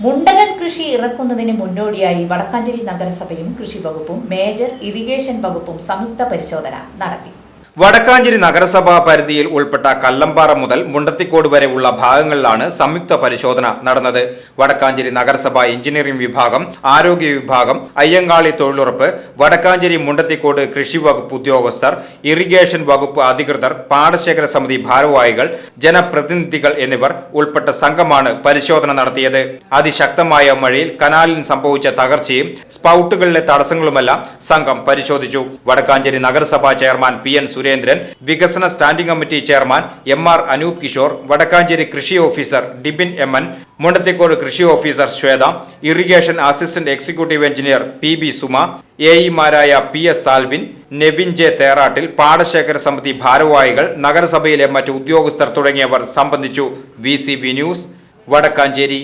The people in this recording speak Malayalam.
മുണ്ടകൻ കൃഷി ഇറക്കുന്നതിന് മുന്നോടിയായി വടക്കാഞ്ചേരി നഗരസഭയും കൃഷി വകുപ്പും മേജർ ഇറിഗേഷൻ വകുപ്പും സംയുക്ത പരിശോധന നടത്തി. വടക്കാഞ്ചേരി നഗരസഭാ പരിധിയിൽ ഉൾപ്പെട്ട കല്ലമ്പാറ മുതൽ മുണ്ടത്തിക്കോട് വരെയുള്ള ഭാഗങ്ങളിലാണ് സംയുക്ത പരിശോധന നടന്നത്. വടക്കാഞ്ചേരി നഗരസഭാ എഞ്ചിനീയറിംഗ് വിഭാഗം ആരോഗ്യ വിഭാഗം അയ്യങ്കാളി തൊഴിലുറപ്പ് വടക്കാഞ്ചേരി മുണ്ടത്തിക്കോട് കൃഷി വകുപ്പ് ഉദ്യോഗസ്ഥർ ഇറിഗേഷൻ വകുപ്പ് അധികൃതർ പാടശേഖര സമിതി ഭാരവാഹികൾ ജനപ്രതിനിധികൾ എന്നിവർ ഉൾപ്പെട്ട സംഘമാണ് പരിശോധന നടത്തിയത്. അതിശക്തമായ മഴയിൽ കനാലിൽ സംഭവിച്ച തകർച്ചയും സ്പൗട്ടുകളിലെ തടസ്സങ്ങളുമെല്ലാം സംഘം പരിശോധിച്ചു. വടക്കാഞ്ചേരി നഗരസഭാ ചെയർമാൻ പി എൻ സുരേന്ദ്രൻ വികസന standing committee chairman M R Anoop Kishore Vadakkanchery കൃഷി officer Dibin M N Mundathikode കൃഷി officer Shweta irrigation assistant executive engineer P B Suma A ഇമാരായ P S Salvin Nevin J Therattil പാടശേഖര സമിതി ഭാരവാഹികൾ നഗരസഭയിലെ മറ്റ് ഉദ്യോഗസ്ഥർ തുടങ്ങിയവർ സംബന്ധിച്ചു. V news Vadakkanchery.